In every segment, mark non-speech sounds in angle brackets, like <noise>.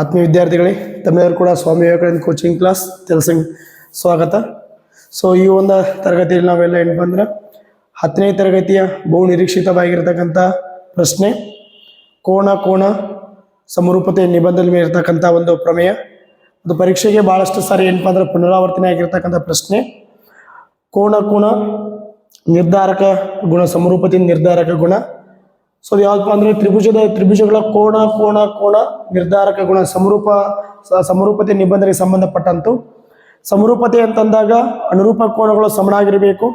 ಆತ್ಮೀಯ ವಿದ್ಯಾರ್ಥಿಗಳೇ ತಮ್ಮೆಲ್ಲರೂ ಕೂಡ ಸ್ವಾಮಿ ವಿವೇಕಾನಂದ ಕೋಚಿಂಗ್ ಕ್ಲಾಸ್ ತೆಲಸಂಗ್ ಸ್ವಾಗತ. ಸೊ ಈ ಒಂದು ತರಗತಿಯಲ್ಲಿ ನಾವೆಲ್ಲ ಏನಪ್ಪ ಅಂದ್ರೆ ಹತ್ತನೇ ತರಗತಿಯ ಬಹು ನಿರೀಕ್ಷಿತವಾಗಿರ್ತಕ್ಕಂಥ ಪ್ರಶ್ನೆ ಕೋಣ ಕೋಣ ಸಮರೂಪತೆ ನಿಬಂಧನೆ ಇರ್ತಕ್ಕಂಥ ಒಂದು ಪ್ರಮೇಯ. ಅದು ಪರೀಕ್ಷೆಗೆ ಭಾಳಷ್ಟು ಸಾರಿ ಏನಪ್ಪ ಅಂದ್ರೆ ಪುನರಾವರ್ತನೆ ಆಗಿರ್ತಕ್ಕಂಥ ಪ್ರಶ್ನೆ. ಕೋಣ ಕೋಣ ನಿರ್ಧಾರಕ ಗುಣ, ಸಮರೂಪತೆ ನಿರ್ಧಾರಕ ಗುಣ. ಸೊ ಅದು ಯಾವ್ದಪ್ಪ ಅಂದ್ರೆ ತ್ರಿಭುಜದ, ತ್ರಿಭುಜಗಳ ಕೋಣ ಕೋಣ ಕೋಣ ನಿರ್ಧಾರಕ ಗುಣ ಸಮರೂಪ ಸಮರೂಪತೆ ನಿಬಂಧನೆಗೆ ಸಂಬಂಧಪಟ್ಟಂತು. ಸಮರೂಪತೆ ಅಂತಂದಾಗ ಅನುರೂಪ ಕೋಣಗಳು ಸಮನಾಗಿರಬೇಕು.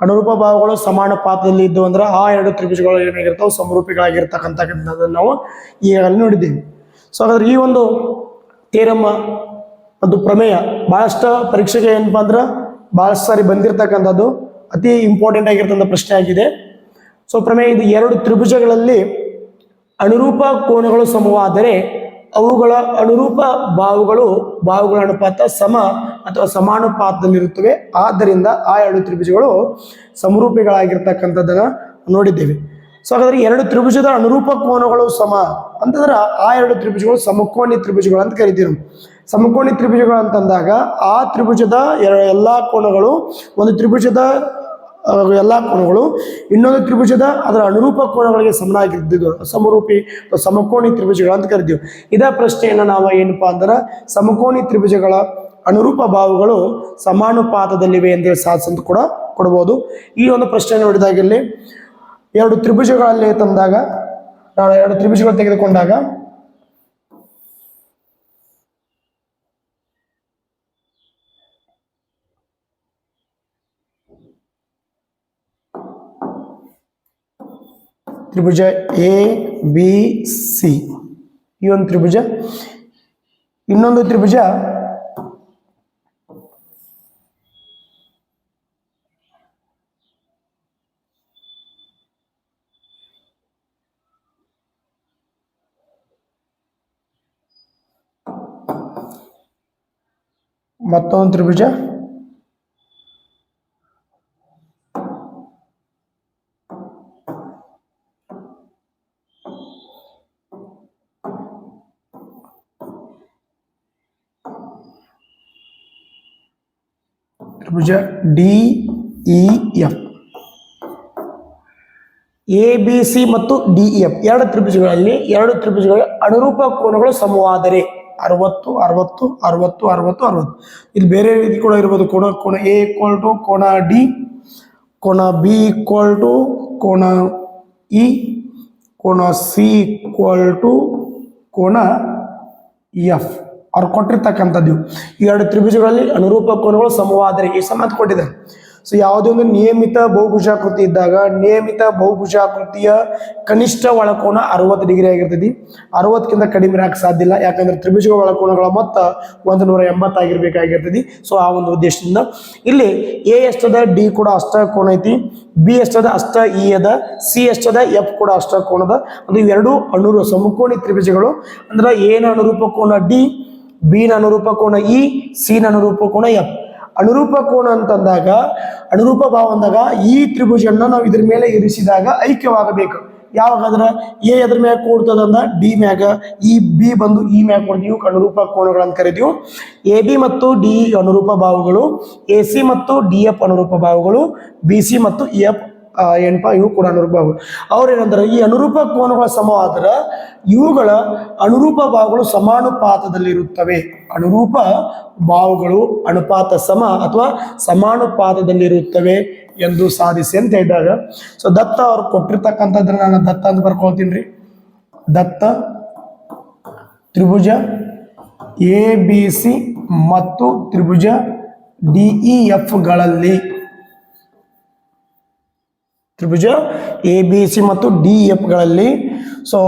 ಅನುರೂಪ ಭಾವಗಳು ಸಮಾನ ಪಾತ್ರದಲ್ಲಿ ಇದ್ದು ಅಂದ್ರೆ ಆ ಎರಡು ತ್ರಿಭುಜಗಳು ಏನಾಗಿರ್ತಾವೆ ಸಮರೂಪಿಗಳಾಗಿರ್ತಕ್ಕಂಥದ್ದನ್ನು ನಾವು ಈಗಾಗಲೇ ನೋಡಿದ್ದೀವಿ. ಸೊ ಹಾಗಾದ್ರೆ ಈ ಒಂದು ತೇರಮ್ಮ ಅದು ಪ್ರಮೇಯ ಭಾಳಷ್ಟು ಪರೀಕ್ಷೆಗೆ ಏನಪ್ಪ ಅಂದ್ರೆ ಭಾಳಷ್ಟು ಸಾರಿ ಬಂದಿರತಕ್ಕಂಥದ್ದು ಅತಿ ಇಂಪಾರ್ಟೆಂಟ್ ಆಗಿರ್ತಕ್ಕಂಥ ಪ್ರಶ್ನೆ ಆಗಿದೆ. ಸೊ ಪ್ರಮೇಯ ಇದು ಎರಡು ತ್ರಿಭುಜಗಳಲ್ಲಿ ಅನುರೂಪ ಕೋನಗಳು ಸಮವಾದರೆ ಅವುಗಳ ಅನುರೂಪ ಬಾವುಗಳು ಬಾವುಗಳ ಅನುಪಾತ ಸಮ ಅಥವಾ ಸಮಾನುಪಾತದಲ್ಲಿರುತ್ತವೆ ಆದ್ದರಿಂದ ಆ ಎರಡು ತ್ರಿಭುಜಗಳು ಸಮರೂಪಿಗಳಾಗಿರ್ತಕ್ಕಂಥದ್ದನ್ನ ನೋಡಿದ್ದೇವೆ ಸೊ ಹಾಗಾದ್ರೆ ಎರಡು ತ್ರಿಭುಜದ ಅನುರೂಪ ಕೋನಗಳು ಸಮ ಅಂತಂದ್ರೆ ಆ ಎರಡು ತ್ರಿಭುಜಗಳು ಸಮಕೋಣಿ ತ್ರಿಭುಜಗಳು ಅಂತ ಕರಿತೀವಿ. ಸಮಕೋಣಿ ತ್ರಿಭುಜಗಳು ಅಂತಂದಾಗ ಆ ತ್ರಿಭುಜದ ಎಲ್ಲಾ ಕೋನಗಳು ಒಂದು ತ್ರಿಭುಜದ ಎಲ್ಲಾ ಕೋಣಗಳು, ಇನ್ನೊಂದು ತ್ರಿಭುಜದ ಅದರ ಅನುರೂಪ ಕೋಣಗಳಿಗೆ ಸಮನಾಗಿದ್ದು, ಸಮರೂಪಿ ಸಮಕೋಣಿ ತ್ರಿಭುಜಗಳು ಅಂತ ಕರಿತೀವಿ. ಇದೇ ಪ್ರಶ್ನೆಯನ್ನು ನಾವು ಏನಪ್ಪಾ ಅಂದ್ರೆ, ಸಮಕೋಣಿ ತ್ರಿಭುಜಗಳ ಅನುರೂಪ ಭಾವಗಳು ಸಮಾನುಪಾತದಲ್ಲಿವೆ ಅಂತೇಳಿ ಸಾಧಿಸಂತ ಕೂಡ ಕೊಡ್ಬೋದು. ಈ ಒಂದು ಪ್ರಶ್ನೆ ನೋಡಿದಾಗಲ್ಲಿ ಎರಡು ತ್ರಿಭುಜಗಳಲ್ಲಿ ತಂದಾಗ, ಎರಡು ತ್ರಿಭುಜಗಳು ತೆಗೆದುಕೊಂಡಾಗ ತ್ರಿಭುಜ ಎ ಬಿ ಸಿ ಈ ಒಂದು ತ್ರಿಭುಜ ಇನ್ನೊಂದು ತ್ರಿಭುಜ ಮತ್ತೊಂದು ತ್ರಿಭುಜ ತ್ರಿಭುಜ D E F. A, B, C ಮತ್ತು ಡಿ ಎಫ್. ಎರಡು ತ್ರಿಭುಜಗಳಲ್ಲಿ ಎರಡು ತ್ರಿಭುಜಗಳ ಅನುರೂಪ ಕೋನಗಳು ಸಮವಾದರೆ. ಅರವತ್ತು ಅರವತ್ತು ಅರವತ್ತು ಅರವತ್ತು ಅರವತ್ತು. ಇಲ್ಲಿ ಬೇರೆ ರೀತಿ ಕೂಡ ಇರ್ಬೋದು. ಕೋಣ ಕೋಣ ಎ ಈಕ್ವಲ್ ಟು ಕೋಣ ಡಿ ಕೋಣ ಬಿ ಈಕ್ವಲ್ ಟು ಕೋಣ ಇ ಕೋಣ ಸಿ ಈಕ್ವಲ್ ಟು ಕೋಣ ಎಫ್. ಅವ್ರು ಕೊಟ್ಟಿರ್ತಕ್ಕಂಥದ್ದು. ಎರಡು ತ್ರಿಭುಜಗಳಲ್ಲಿ ಅನುರೂಪ ಕೋನಗಳು ಸಮವಾದರೆ. ಈ ಸಮ ಅಂತ ಕೊಟ್ಟಿದ್ದಾರೆ. ಸೊ ಯಾವುದೇ ಒಂದು ನಿಯಮಿತ ಬಹುಭುಜಾಕೃತಿ ಇದ್ದಾಗ ನಿಯಮಿತ ಬಹುಭುಜಾಕೃತಿಯ ಕನಿಷ್ಠ ಒಳಕೋಣ ಅರವತ್ತು ಡಿಗ್ರಿ ಆಗಿರ್ತೈತಿ. ಅರವತ್ತಕ್ಕಿಂತ ಕಡಿಮೆ ಆಗಕ್ಕೆ ಸಾಧ್ಯ ಇಲ್ಲ. ಯಾಕಂದ್ರೆ ತ್ರಿಭುಜ ಒಳಕೋನಗಳ ಮೊತ್ತ ಒಂದು ನೂರ ಎಂಬತ್ತಾಗಿರ್ಬೇಕಾಗಿರ್ತೈತಿ ಸೊ ಆ ಒಂದು ಉದ್ದೇಶದಿಂದ ಇಲ್ಲಿ ಎ ಎಷ್ಟದ ಡಿ ಕೂಡ ಅಷ್ಟ ಕೋಣ ಐತಿ. ಬಿ ಎಷ್ಟದ ಅಷ್ಟ ಇ ಅದ. ಸಿ ಎಷ್ಟದ ಎಫ್ ಕೂಡ ಅಷ್ಟ ಕೋಣದ ಅದು ಇವೆರಡು ಅನುರು ಸಮಕೋಣಿ ತ್ರಿಭುಜಗಳು. ಅಂದ್ರೆ ಏನ ಅನುರೂಪ ಕೋಣ ಡಿ ಬಿ ಅನುರೂಪ ಕೋಣ ಇ ಸಿ ಅನುರೂಪ ಕೋಣ ಎಫ್ ಅನುರೂಪ ಕೋಣ ಅಂತಂದಾಗ ಅನುರೂಪ ಭಾವ ಅಂದಾಗ ಈ ತ್ರಿಭುಜನ್ನ ನಾವು ಇದ್ರ ಮೇಲೆ ಇರಿಸಿದಾಗ ಐಕ್ಯವಾಗಬೇಕು. ಯಾವಾಗಾದ್ರೆ ಎ ಅದ್ರ ಮ್ಯಾಗ ಕೂಡ್ತದಂದ ಡಿ ಮ್ಯಾಗ, ಈ ಬಿ ಬಂದು ಈ ಮ್ಯಾಗ ಕೊಡ್ತೀವಿ ಅನುರೂಪ ಕೋಣಗಳನ್ನು ಕರಿತೀವಿ. ಎ ಬಿ ಮತ್ತು ಡಿ ಅನುರೂಪ ಭಾವಗಳು, ಎ ಸಿ ಮತ್ತು ಡಿ ಎಫ್ ಅನುರೂಪ ಭಾವಗಳು, ಬಿ ಸಿ ಮತ್ತು ಎಫ್ ಏನಪ್ಪ ಇವು ಕೂಡ ಅನುರೂಪ ಭಾವಗಳು. ಅವ್ರೇನಂದ್ರೆ, ಈ ಅನುರೂಪ ಕೋನಗಳ ಸಮವಾದ್ರೆ ಇವುಗಳ ಅನುರೂಪ ಭಾವಗಳು ಸಮಾನುಪಾತದಲ್ಲಿರುತ್ತವೆ. ಅನುರೂಪ ಭಾವಗಳು ಅನುಪಾತ ಸಮ ಅಥವಾ ಸಮಾನುಪಾತದಲ್ಲಿರುತ್ತವೆ ಎಂದು ಸಾಧಿಸಿ ಅಂತ ಹೇಳಿದಾಗ ಸೊ ದತ್ತ ಅವ್ರು ಕೊಟ್ಟಿರ್ತಕ್ಕಂಥದ್ದನ್ನ ನಾನು ದತ್ತ ಅಂತ ಬರ್ಕೊಳ್ತೀನಿ ರೀ. ದತ್ತ, ತ್ರಿಭುಜ, ಎ, ಬಿ, ಸಿ ಮತ್ತು ತ್ರಿಭುಜ, ಡಿ, ಇ ಎಫ್ಗಳಲ್ಲಿ ತ್ರಿಭುಜ ಎ ಬಿ ಸಿ ಮತ್ತು ಡಿ ಎಫ್ಗಳಲ್ಲಿ ಸೊ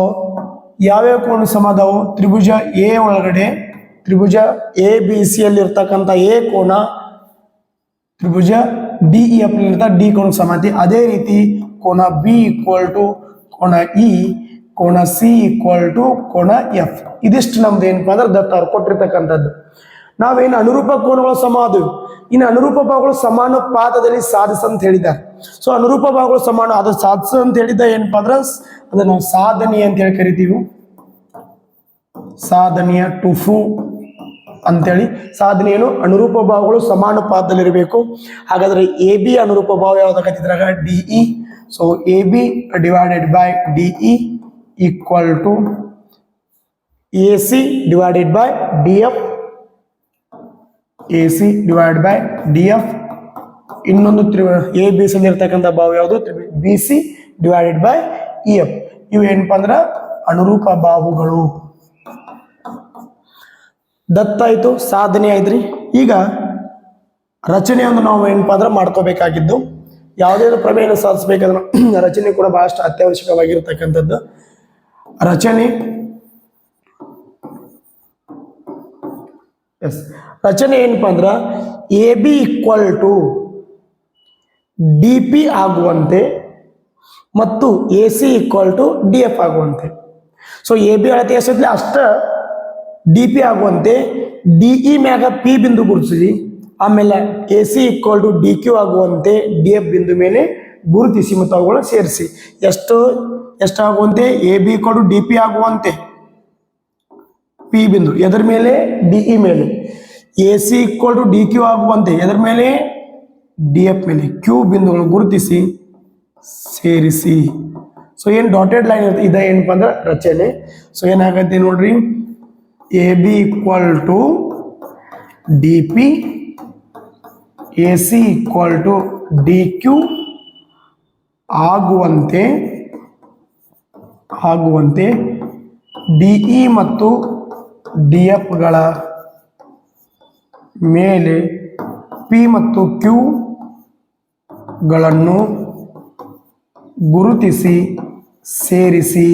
ಯಾವ್ಯಾವ ಕೋನ ಸಮ ಅದಾವು ತ್ರಿಭುಜ ಎ ಒಳಗಡೆ, ತ್ರಿಭುಜ ಎ ಬಿ ಸಿ ಅಲ್ಲಿ ಇರ್ತಕ್ಕಂಥ ಎ ಕೋನ, ತ್ರಿಭುಜ ಡಿ ಇ ಎಫ್ ಇರ್ತ ಡಿ ಕೋನ ಸಮಾಧಿ ಅದೇ ರೀತಿ ಕೋನ ಬಿ ಈಕ್ವಲ್ ಟು ಕೋನ ಇ ಕೋನ ಸಿ ಈಕ್ವಲ್ ಟು ಕೋನ ಎಫ್ ಇದಿಷ್ಟು ನಮ್ದು ಏನಪ್ಪಾ ಅಂದ್ರೆ ದತ್ತ ಅವ್ರು ಕೊಟ್ಟಿರ್ತಕ್ಕಂಥದ್ದು. ನಾವೇನು ಅನುರೂಪ ಕೋನಗಳು ಸಮ ಇನ್ನು ಅನುರೂಪ ಭಾಗಗಳು ಸಮಾನುಪಾತದಲ್ಲಿ ಸಾಧಿಸ ಅಂತ ಹೇಳಿದ್ದಾರೆ. ಸೊ ಅನುರೂಪ ಭಾವಗಳು ಸಮಾನ, ಅದು ಸಾಧಿಸ ಅಂತ ಹೇಳಿದ್ದ ಏನಪ್ಪಾ ಅಂದ್ರೆ ಅದನ್ನ ಸಾಧನೆ ಅಂತ ಹೇಳಿ ಕರಿತೀವಿ. ಸಾಧನೆಯ ಟುಫು ಅಂತೇಳಿ. ಸಾಧನೆ ಏನು? ಅನುರೂಪ ಭಾವಗಳು ಸಮಾನುಪಾತದಲ್ಲಿರಬೇಕು ಹಾಗಾದ್ರೆ ಎ ಬಿ ಅನುರೂಪ ಭಾವ ಯಾವ್ದಾಗತ್ತಿದ್ರಾಗ? D E. So A B divided by D equal to A C divided by D F A C divide by D F ಇನ್ನೊಂದು ತ್ರಿ ಎ ಬಿ ಸಿ ಇರ್ತಕ್ಕಂಥ ಭಾವ ಯಾವುದು? B C divided by E F ಇವು ಏನಪ್ಪ ಅಂದ್ರೆ ಅನುರೂಪ ಬಾಹುಗಳು. ದತ್ತಾಯ್ತು ಸಾಧನೆ ಆಯ್ತ್ರಿ. ಈಗ ರಚನೆಯನ್ನು ನಾವು ಏನಪ್ಪ ಅಂದ್ರೆ ಮಾಡ್ಕೋಬೇಕಾಗಿದ್ದು, ಯಾವುದೇ ಪ್ರಮೇಯನ ಸಾಧಿಸ್ಬೇಕಾದ್ರೆ <clears throat> ರಚನೆ ಕೂಡ ಬಹಳಷ್ಟು ಅತ್ಯವಶ್ಯಕವಾಗಿರ್ತಕ್ಕಂಥದ್ದು. ರಚನೆ ಎಸ್ ರಚನೆ ಏನಪ್ಪ ಅಂದ್ರೆ A B equal to D P ಆಗುವಂತೆ ಮತ್ತು A C equal to D F ಆಗುವಂತೆ. ಸೊ ಎ ಬಿ ಅಳತೆ ಎಷ್ಟಿದ್ಲಿ ಅಷ್ಟ ಡಿ ಪಿ ಆಗುವಂತೆ. ಡಿ ಇ ಮ್ಯಾಗ ಪಿ ಬಿಂದು ಗುರುತಿಸಿ. ಆಮೇಲೆ A C equal to D Q ಆಗುವಂತೆ ಡಿ ಎಫ್ ಬಿಂದು ಮೇಲೆ ಗುರುತಿಸಿ ಮತ್ತು ಅವುಗಳನ್ನು ಸೇರಿಸಿ. ಎಷ್ಟು ಎಷ್ಟಾಗುವಂತೆ A B equal to D P ಆಗುವಂತೆ. ಪಿ ಬಿಂದು, ಎದರ ಮೇಲೆ? ಡಿ ಇ ಮೇಲೆ. A C equal to D Q ಆಗುವಂತೆ, ಎದರ ಮೇಲೆ? ಡಿ ಎಫ್ ಮೇಲೆ. ಕ್ಯೂ ಬಿಂದುಗಳನ್ನು ಗುರುತಿಸಿ, ಸೇರಿಸಿ. ಸೊ ಏನು ಡಾಟೆಡ್ ಲೈನ್ ಇರುತ್ತೆ? ಇದೆ ಏನಪ್ಪ ಅಂದ್ರೆ ರಚನೆ. ಸೊ ಏನಾಗತ್ತೆ ನೋಡ್ರಿ? A B equal to D P A C equal to D Q ಆಗುವಂತೆ ಆಗುವಂತೆ ಡಿ ಇ ಮತ್ತು ಡಿ ಎಫ್ಗಳ ಮೇಲೆ ಪಿ ಮತ್ತು ಕ್ಯೂಗಳನ್ನು ಗುರುತಿಸಿ ಸೇರಿಸಿ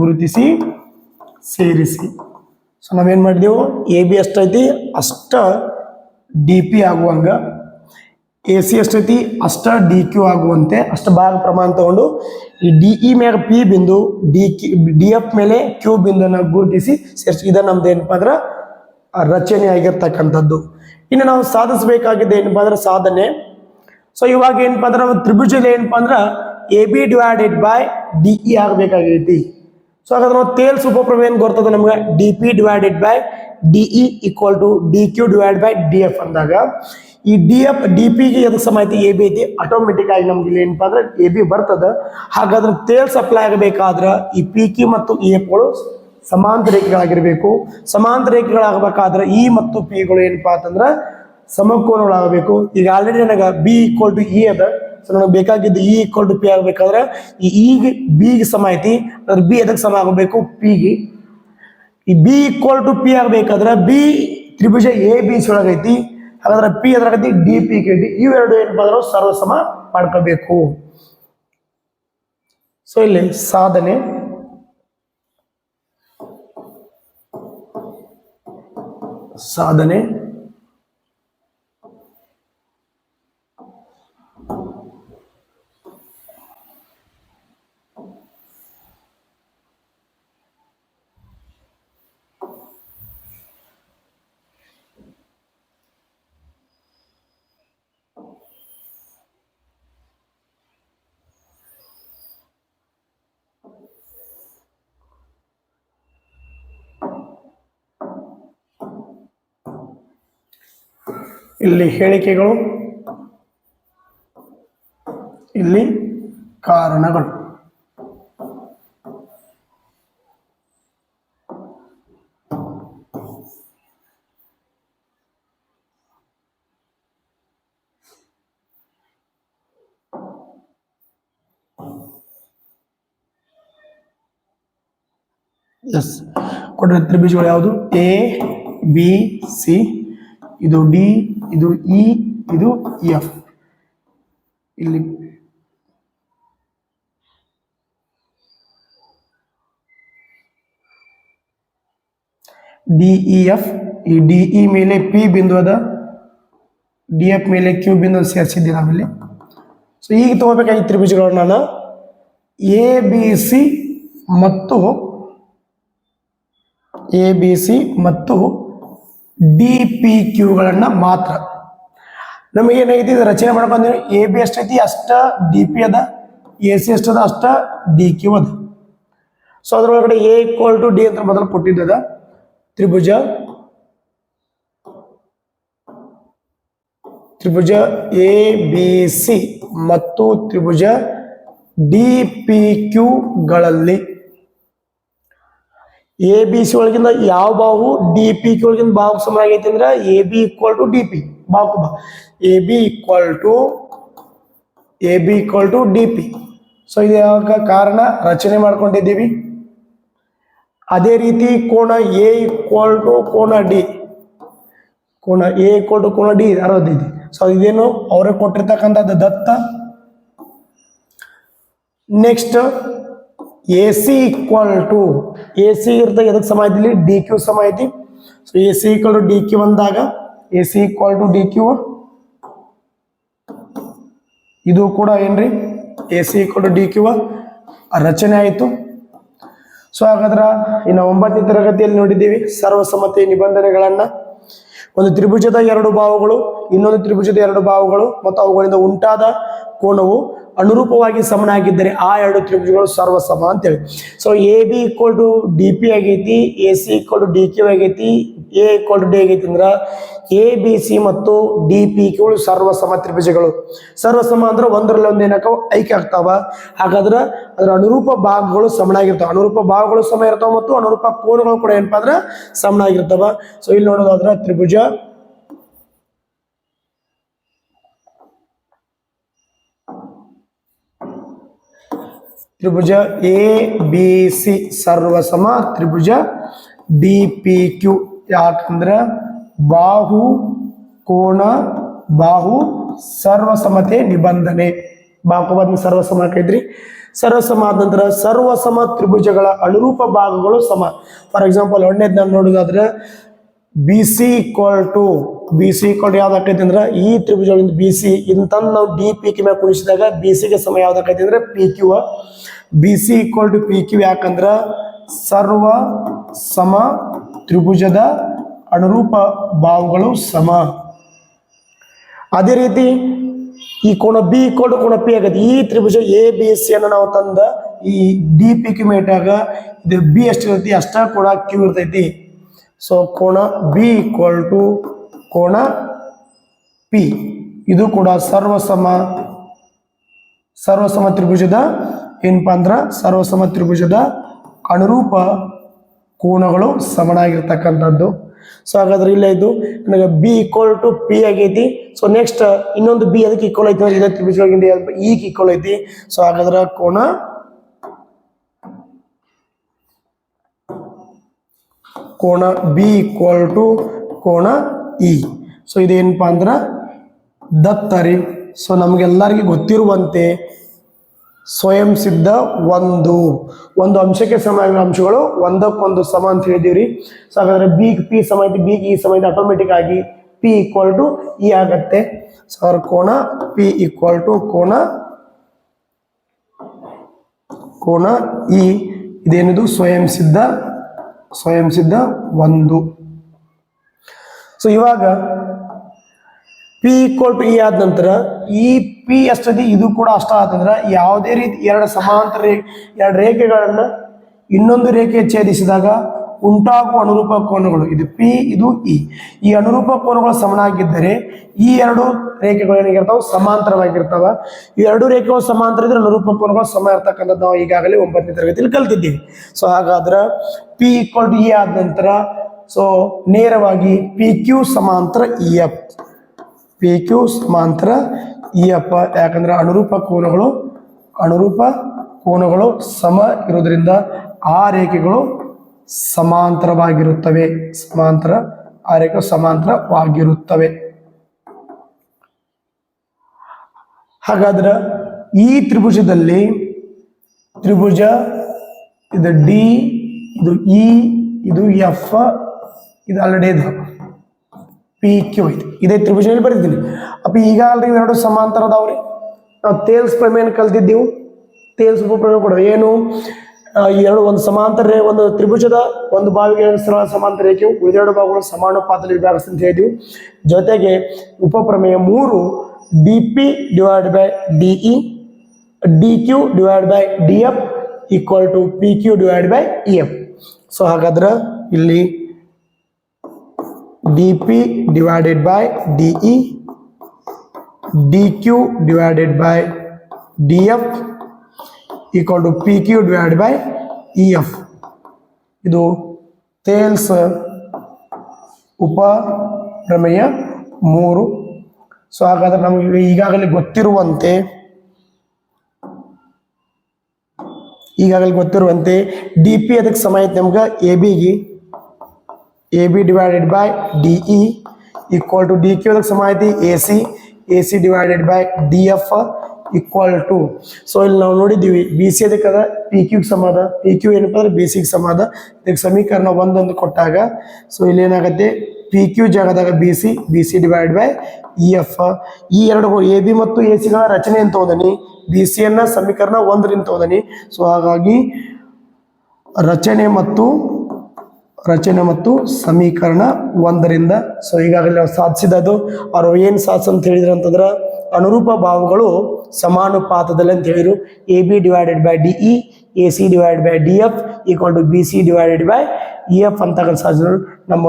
ಗುರುತಿಸಿ ಸೇರಿಸಿ. ಸೊ ನಾವೇನು ಮಾಡಿದೆವು? ಎ ಬಿ ಎಷ್ಟೈತಿ? ಅಷ್ಟ ಡಿ ಪಿ ಆಗುವಂಗ ಎ ಸಿ ಎಷ್ಟೈತಿ ಅಷ್ಟ ಡಿ ಕ್ಯೂ ಆಗುವಂತೆ, ಅಷ್ಟು ಭಾಗ ಪ್ರಮಾಣ ತಗೊಂಡು ಈ ಡಿ ಇ ಮೇಲೆ ಪಿ ಬಿಂದು ಡಿ ಕ್ಯೂ ಡಿ ಎಫ್ ಮೇಲೆ ಕ್ಯೂ ಬಿಂದುನ ಗುರುತಿಸಿ ಸೇರಿಸಿ. ಇದು ನಮ್ದು ಏನಪ್ಪ ಅಂದ್ರೆ ರಚನೆ ಆಗಿರ್ತಕ್ಕಂಥದ್ದು. ಇನ್ನು ನಾವು ಸಾಧಿಸಬೇಕಾಗಿದ್ದು ಏನಪ್ಪ ಅಂದ್ರೆ ಸಾಧನೆ. ಸೊ ಇವಾಗ ಏನಪ್ಪ ಅಂದ್ರೆ ತ್ರಿಭುಜದಲ್ಲಿ ಏನಪ್ಪ ಅಂದ್ರೆ A B divided by D E ಆಗಬೇಕಾಗೈತಿ ಸೊ ಹಾಗಾದ್ರೆ ನಾವು ತೇಲ್ಸ್ ಉಪಪ್ರಮೇಯ ಏನು ಗೊತ್ತದ ನಮ್ಗೆ? D P divided by D E equal to D Q divide by D F ಅಂದಾಗ ಈ ಡಿ ಎಫ್ ಡಿ ಪಿಗೆ ಎದಕ್ಕೆ ಸಮ ಐತಿ ಎ ಬಿ ಐತಿ? ಆಟೋಮೆಟಿಕ್ ಆಗಿ ನಮ್ಗೆ ಇಲ್ಲಿ ಏನಪ್ಪ ಅಂದ್ರೆ ಎ ಬಿ ಬರ್ತದ. ಹಾಗಾದ್ರೆ ತೇಲ್ ಸಪ್ಲೈ ಆಗಬೇಕಾದ್ರೆ ಈ ಪಿ ಕಿ ಮತ್ತು ಇ ಎಫ್ಗಳು ಸಮಾಂತರ ರೇಖೆಗಳಾಗಿರ್ಬೇಕು. ಸಮಾಂತರ ರೇಖೆಗಳಾಗಬೇಕಾದ್ರೆ ಇ ಮತ್ತು ಪಿಗಳು ಏನಪ್ಪಾ ಅಂತಂದ್ರೆ ಸಮಕೋನಗಳಾಗಬೇಕು. ಈಗ ಆಲ್ರೆಡಿ ನನಗೆ ಬಿ ಈಕ್ವಲ್ ಟು ಇ ಅದ. ಸೊ ನನಗೆ ಬೇಕಾಗಿದ್ದು ಇ ಈಕ್ವಲ್ ಟು ಪಿ ಆಗಬೇಕಾದ್ರೆ ಈ ಇಗೆ ಬಿಗೆ ಸಮ ಐತಿ ಅಂದ್ರೆ ಬಿ ಎದಕ್ಕೆ ಸಮ ಆಗಬೇಕು? ಪಿಗೆ ಈ ಬಿ ಈಕ್ವಲ್ ಟು ಪಿ ಆಗಬೇಕಾದ್ರೆ ಬಿ ತ್ರಿಭುಜ ಎ ಬಿ ಸೊಳಗೈತಿ. ಹಾಗಾದ್ರೆ ಪಿ ಎದ್ರಾಗೈತಿ ಡಿ ಪಿ ಕೆ ಡಿ ಇವೆರಡು ಏನಪ್ಪ ಅಂದ್ರೆ ಸರ್ವಸಮ ಮಾಡ್ಕೋಬೇಕು. ಸೊ ಇಲ್ಲಿ ಸಾಧನೆ. ಸಾಧನೆ. ಇಲ್ಲಿ ಹೇಳಿಕೆಗಳು. ಇಲ್ಲಿ ಕಾರಣಗಳು. ಎಸ್. ಕೊಟ್ಟರೆ ತ್ರಿಭುಜಗಳು ಯಾವುದು? A B C. ಇದು ಡಿ ಇದು ಇ, ಇದು ಎಫ್. ಇಲ್ಲಿ ಡಿ, ಇ, ಎಫ್. ಈ ಡಿ, ಇ ಮೇಲೆ ಪಿ ಬಿಂದು ಅದ. ಡಿ, ಎಫ್ ಮೇಲೆ ಕ್ಯೂ ಬಿಂದು ಸೇರಿಸಿದ್ದೆ ನಾವಿಲ್ಲಿ. ಸೊ ಈಗ ತಗೋಬೇಕಾಗಿ ತ್ರಿಭುಜಗಳು ನಾನು. ಎ, ಬಿ, ಸಿ ಮತ್ತು ಎ, ಬಿ, ಸಿ ಮತ್ತು ಡಿ ಪಿ ಕ್ಯೂಗಳನ್ನು ಮಾತ್ರ. ನಮಗೆ ಏನಾಗೈತಿ ಇದು ರಚನೆ ಮಾಡ್ಕೊಂಡು ಎ ಬಿ ಎಷ್ಟೈತಿ ಅಷ್ಟ ಡಿ ಪಿ ಅದ ಎ ಸಿ ಎಷ್ಟದ ಅಷ್ಟ ಡಿ ಕ್ಯೂ ಅದ. ಸೊ ಅದ್ರೊಳಗಡೆ ಎ ಈಕ್ವಲ್ ಟು ಡಿ ಅಂತ ಮೊದಲು ಕೊಟ್ಟಿದ್ದದ. ತ್ರಿಭುಜ ತ್ರಿಭುಜ ಎ ಬಿ ಸಿ ಮತ್ತು ತ್ರಿಭುಜ ಡಿ ಪಿ ಕ್ಯೂಗಳಲ್ಲಿ ಎ ಬಿ ಸಿ ಒಳಗಿಂದ ಯಾವ ಬಾಹು ಡಿ ಪಿ ಕ್ಯೂ ಒಳಗಿಂದ ಬಾಹು ಸಮ ಆಗೈತಿ ಅಂದ್ರೆ A B equal to D P ಬಾಹು ಬಾ A B equal to A B equal to D P so ಇದು ಯಾವ ಕಾರಣ? ರಚನೆ ಮಾಡ್ಕೊಂಡಿದ್ದೀವಿ. ಅದೇ ರೀತಿ ಕೋಣ ಎ ಈಕ್ವಲ್ ಟು ಕೋಣ ಡಿ ಕೋಣ ಎ ಈಕ್ವಲ್ ಟು ಕೋಣ ಡಿ ಅರೋದಿದೆ ಸೊ ಇದೇನು ಅವರೇ ಕೊಟ್ಟಿರ್ತಕ್ಕಂಥದ್ದು ದತ್ತ. Next A C equal to A C ಇರ್ದ ಎದಕ್ಕೆ ಸಮ ಐತಿ ಡಿ ಕ್ಯೂ ಸಮ ಐತಿ so A C equal to D Q ಅಂದಾಗ A C equal to D Q ಇದು ಕೂಡ ಏನ್ರಿ? A C equal to D Q ರಚನೆ ಆಯಿತು. ಸೊ ಹಾಗಾದ್ರೆ ಇನ್ನು ಒಂಬತ್ತನೇ ತರಗತಿಯಲ್ಲಿ ನೋಡಿದ್ದೀವಿ ಸರ್ವಸಮ್ಮತಿ ನಿಬಂಧನೆಗಳನ್ನ. ಒಂದು ತ್ರಿಭುಜದ ಎರಡು ಭಾವಗಳು, ಇನ್ನೊಂದು ತ್ರಿಭುಜದ ಎರಡು ಭಾವಗಳು, ಮತ್ತು ಅವುಗಳಿಂದ ಉಂಟಾದ ಕೋನವು ಅನುರೂಪವಾಗಿ ಸಮನಾಗಿದ್ದರೆ ಆ ಎರಡು ತ್ರಿಭುಜಗಳು ಸರ್ವಸಮ ಅಂತೇಳಿ. So A B equal to D P ಆಗೈತಿ A C equal to D Q ಆಗೈತಿ ಎ ಈಕ್ವಲ್ ಟು ಡಿ ಆಗೈತಿ ಅಂದ್ರೆ ಎ ಬಿ ಸಿ ಮತ್ತು ಡಿ ಪಿ ಕ್ಯೂಗಳು ಸರ್ವಸಮ ತ್ರಿಭುಜಗಳು. ಸರ್ವಸಮ ಅಂದ್ರೆ ಒಂದರಲ್ಲಿ ಒಂದು ಏನಕ್ಕ? ಐಕ್ಯ ಆಗ್ತಾವ. ಹಾಗಾದ್ರೆ ಅದರ ಅನುರೂಪ ಭಾಗಗಳು ಸಮನಾಗಿರ್ತಾವ. ಅನುರೂಪ ಭಾಗಗಳು ಸಮ ಇರ್ತಾವ ಮತ್ತು ಅನುರೂಪ ಕೋನಗಳು ಕೂಡ ಏನಪ್ಪಾ ಅಂದ್ರೆ ಸಮನಾಗಿರ್ತಾವ. ಸೊ ಇಲ್ಲಿ ನೋಡೋದಾದ್ರೆ ತ್ರಿಭುಜ ತ್ರಿಭುಜ ಎ, ಬಿ, ಸಿ, ಸರ್ವಸಮ ತ್ರಿಭುಜ ಡಿ, ಪಿ, ಕ್ಯೂ. ಯಾಕಂದ್ರೆ ಬಾಹು ಕೋಣ ಬಾಹು, ಸರ್ವಸಮತೆ ನಿಬಂಧನೆ. ಬಾಹುಬಂಧ ಸರ್ವಸಮ ಹಾಕೈತ್ರಿ. ಸರ್ವಸಮ ಆದ ನಂತರ ಸರ್ವಸಮ ತ್ರಿಭುಜಗಳ ಅನುರೂಪ ಭಾಗಗಳು ಸಮ. ಫಾರ್ ಎಕ್ಸಾಂಪಲ್ ಒಂದನೇದ್ ನಾನು ನೋಡೋದಾದ್ರೆ B C equal to B C equal to ಯಾವ್ದು ಆಕೈತಿ ಅಂದ್ರೆ ಈ ತ್ರಿಭುಜಗಳಿಂದ ಬಿ ಸಿ ಇಂತಂದು ನಾವು ಡಿ ಪಿ ಕ್ಯೂ ಮ್ಯಾಗ ಕುಣಿಸಿದಾಗ ಬಿ ಸಿಗೆ ಯಾವ್ದು ಆಕೈತಿ ಅಂದ್ರೆ P Q B C equal to P Q ಯಾಕಂದ್ರೆ ಸರ್ವ ಸಮ ತ್ರಿಭುಜದ ಅನುರೂಪ ಭಾವಗಳು ಸಮ. ಅದೇ ರೀತಿ ಈ ಕೋಣ ಬಿ ಈಕ್ವಲ್ ಟು ಕೋಣ ಪಿ ಆಗತ್ತೆ. ಈ ತ್ರಿಭುಜ ಎ ಬಿ ಸಿ ಅನ್ನು ನಾವು ತಂದ ಈ ಡಿ ಪಿ ಕ್ಯೂ ಮೇಟಾಗ ಇದು ಬಿ ಎಷ್ಟಿರ್ತೈತಿ? ಅಷ್ಟ ಕೂಡ ಕ್ಯೂ ಇರ್ತೈತಿ. ಸೊ ಕೋಣ ಬಿ ಈಕ್ವಲ್ ಟು ಕೋಣ ಪಿ ಇದು ಕೂಡ ಸರ್ವಸಮ ಸರ್ವಸಮ ತ್ರಿಭುಜದ ಏನಪ್ಪಾ ಅಂದ್ರೆ ಸರ್ವಸಮ ತ್ರಿಭುಜದ ಅನುರೂಪ ಕೋನಗಳು ಸಮನಾಗಿರ್ತಕ್ಕಂಥದ್ದು. ಸೊ ಹಾಗಾದ್ರೆ ಇಲ್ಲೇ ಇದು ನನಗೆ ಬಿ ಈಕ್ವಲ್ ಟು ಪಿ ಆಗೈತಿ. ಸೊ ನೆಕ್ಸ್ಟ್ ಇನ್ನೊಂದು ಬಿ ಅದಕ್ಕೆ ಈಕ್ವಲ್ ಐತಿ ತ್ರಿಭುಜಗಳಿಂದ ಈಗ ಈಕ್ವಲ್ ಐತಿ. ಸೊ ಹಾಗಾದ್ರೆ ಕೋನ ಕೋಣ ಬಿ ಈಕ್ವಲ್ ಟು ಕೋಣ ಇ ಸೊ ಇದೇನಪ್ಪ ಅಂದ್ರೆ ದತ್ತ ರೀ. ಸೊ ನಮಗೆಲ್ಲರಿಗೂ ಗೊತ್ತಿರುವಂತೆ ಸ್ವಯಂ ಸಿದ್ಧ ಒಂದು. ಒಂದು ಅಂಶಕ್ಕೆ ಸಮ ಅಂಶಗಳು ಒಂದಕ್ಕೊಂದು ಸಮ ಅಂತ ಹೇಳಿದೀವಿ ಸೊ ಹಾಗಾದ್ರೆ ಬಿ ಪಿ ಸಮ ಐತಿ ಬಿ ಈ ಸಮ ಐತಿ ಆಟೋಮೆಟಿಕ್ ಆಗಿ ಪಿ ಈಕ್ವಲ್ ಟು ಇ ಆಗತ್ತೆ. ಸೊ ಅವ್ರ ಕೋಣ ಪಿ ಈಕ್ವಲ್ ಟು ಕೋಣ ಕೋಣ ಇ ಇದೇನಿದು? ಸ್ವಯಂ ಸಿದ್ಧ ಸ್ವಯಂ ಸಿದ್ಧ ಒಂದು. ಸೊ ಇವಾಗ ಪಿ ಈಕ್ವಲ್ ಟು ಇ ಆದ ನಂತರ ಈ ಪಿ ಅಷ್ಟದಿ ಇದು ಕೂಡ ಅಷ್ಟ ಆತಂದ್ರ ಯಾವುದೇ ರೀತಿ ಎರಡು ಸಮಾಂತರ ಎರಡು ರೇಖೆಗಳನ್ನು ಇನ್ನೊಂದು ರೇಖೆ ಛೇದಿಸಿದಾಗ ಉಂಟಾಗುವ ಅನುರೂಪ ಕೋನಗಳು. ಇದು ಪಿ, ಇದು ಇ. ಈ ಅನುರೂಪ ಕೋನಗಳು ಸಮನಾಗಿದ್ದರೆ ಈ ಎರಡು ರೇಖೆಗಳು ಏನಾಗಿರ್ತಾವ? ಸಮಾಂತರವಾಗಿರ್ತಾವ. ಈ ಎರಡು ರೇಖೆಗಳು ಸಮಾಂತರ ಇದ್ರೆ ಅನುರೂಪ ಕೋನಗಳು ಸಮ ಇರ್ತಕ್ಕಂಥದ್ದು ನಾವು ಈಗಾಗಲೇ ಒಂಬತ್ತನೇ ತರಗತಿಯಲ್ಲಿ ಕಲ್ತಿದ್ದೀವಿ. ಸೊ ಹಾಗಾದ್ರೆ ಪಿ ಈಕ್ವಲ್ ಟು ಇ ಆದ ನಂತರ ಸೊ ನೇರವಾಗಿ ಪಿ ಕ್ಯೂ ಸಮಾಂತರ ಇ ಎಫ್ ಪಿ ಕ್ಯೂ ಸಮಾಂತರ ಇ ಎಫ್ ಯಾಕಂದ್ರೆ ಅನುರೂಪ ಕೋನಗಳು ಅನುರೂಪ ಕೋನಗಳು ಸಮ ಇರೋದ್ರಿಂದ ಆ ರೇಖೆಗಳು ಸಮಾಂತರವಾಗಿರುತ್ತವೆ. ಸಮಾಂತರ ಆ ರೇಖೆ ಸಮಾಂತರವಾಗಿರುತ್ತವೆ. ಹಾಗಾದ್ರೆ ಈ ತ್ರಿಭುಜದಲ್ಲಿ ತ್ರಿಭುಜ, ಇದು ಡಿ ಇದು ಇ ಇದು ಎಫ್ ಇದು ಆಲ್ರೆಡಿ ಇದು ಪಿ ಕ್ಯೂ ಐತಿ. ಇದೇ ತ್ರಿಭುಜದಲ್ಲಿ ಬರೀತೀನಿ ಅಪ್ಪ ಈಗ ಅಲ್ರಿ ಇವೆರಡು ಸಮಾಂತರ ಅದಾವ್ರಿ. ನಾವು ತೇಲ್ಸ್ ಪ್ರಮೇಯನ ಕಲ್ತಿದ್ದೀವಿ. ತೇಲ್ಸ್ ಉಪಪ್ರಮೇಯ ಕೂಡ ಏನು? ಎರಡು ಒಂದು ಸಮಾಂತರ ಒಂದು ತ್ರಿಭುಜದ ಒಂದು ಬಾವಿಗೆ ಸರಳ ಸಮಾಂತರ ರೇಖೆಯು ಉಳಿದೆರಡು ಭಾಗಗಳು ಸಮಾನುಪಾತದಲ್ಲಿ ವಿಭಾಗಿಸಿ ಅಂತ ಹೇಳಿದ್ವಿ. ಜೊತೆಗೆ ಉಪಪ್ರಮೇಯ ಮೂರು D P divide by D E D Q divide by D F equal to P Q divide by E F so ಹಾಗಾದ್ರೆ ಇಲ್ಲಿ D P divided by D E D Q divided by D F equal to P Q divide by E F ಇದು Thales ಉಪ ಪ್ರಮೇಯ ಮೂರು. So ಹಾಗಾದ್ರೆ ನಮಗೆ ಈಗಾಗಲೇ ಗೊತ್ತಿರುವಂತೆ ಈಗಾಗಲೇ ಗೊತ್ತಿರುವಂತೆ ಡಿ ಪಿ ಅದಕ್ಕೆ ಸಮ ಐತೆ ನಮ್ಗೆ ಎ ಬಿಗೆ A B divided by D E equal to D Q ಅದಕ್ಕೆ ಸಮ ಐತಿ A C A C divided by D F equal to so ಇಲ್ಲಿ ನಾವು ನೋಡಿದ್ದೀವಿ ಬಿ ಸಿ ಅದಕ್ಕದ ಪಿ ಕ್ಯೂಗೆ ಸಮಾಧ ಪಿ ಕ್ಯೂ ಏನಪ್ಪ ಅಂದ್ರೆ ಬಿ ಸಿಗೆ ಸಮಾಧ ಇದಕ್ಕೆ ಸಮೀಕರಣ ಒಂದೊಂದು ಕೊಟ್ಟಾಗ ಸೊ ಇಲ್ಲಿ ಏನಾಗುತ್ತೆ? ಪಿ ಕ್ಯೂ ಜಾಗದಾಗ B C B C divide by E F ಈ ಎರಡು ಎ ಬಿ ಮತ್ತು ಎ ಸಿಗಳ ರಚನೆ ಅಂತ ಹೋದನಿ ಬಿ ಸಿಯನ್ನ ಸಮೀಕರಣ ಒಂದರಿಂದ ತೋದನಿ ಸೊ ಹಾಗಾಗಿ ರಚನೆ ಮತ್ತು ರಚನೆ ಮತ್ತು ಸಮೀಕರಣ ಒಂದರಿಂದ ಸೊ ಈಗಾಗಲೇ ನಾವು ಸಾಧಿಸಿದದು ಅವ್ರು ಏನು ಸಾಧಿಸ್ ಅಂತ ಹೇಳಿದ್ರು ಅಂತಂದ್ರೆ ಅನುರೂಪ ಭಾವಗಳು ಸಮಾನುಪಾತದಲ್ಲಿ ಅಂತ ಹೇಳಿದ್ರು A B divided by D E A C divide by D F equal to B C divided by E F ಅಂತ ನಮ್ಮ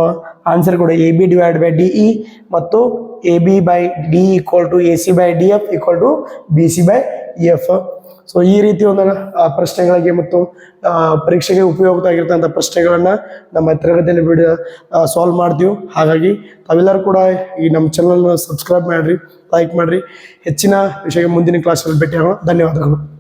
ಆನ್ಸರ್ ಕೂಡ A B divide by D E ಮತ್ತು A B by D equal to A C by D F equal to B C by E F so ಈ ರೀತಿ ಒಂದು ಪ್ರಶ್ನೆಗಳಿಗೆ ಮತ್ತು ಪರೀಕ್ಷೆಗೆ ಉಪಯುಕ್ತ ಆಗಿರ್ತಕ್ಕಂಥ ಪ್ರಶ್ನೆಗಳನ್ನು ನಮ್ಮ ತರಗತಿಯಲ್ಲಿ ವಿಡಿಯೋ ಸಾಲ್ವ್ ಮಾಡ್ತೀವಿ. ಹಾಗಾಗಿ ತಾವೆಲ್ಲರೂ ಕೂಡ ಈ ನಮ್ಮ ಚಾನಲ್ನ ಸಬ್ಸ್ಕ್ರೈಬ್ ಮಾಡಿರಿ ಲೈಕ್ ಮಾಡಿರಿ. ಹೆಚ್ಚಿನ ವಿಷಯ ಮುಂದಿನ ಕ್ಲಾಸಲ್ಲಿ ಭೇಟಿಯಾಗೋಣ. ಧನ್ಯವಾದಗಳು.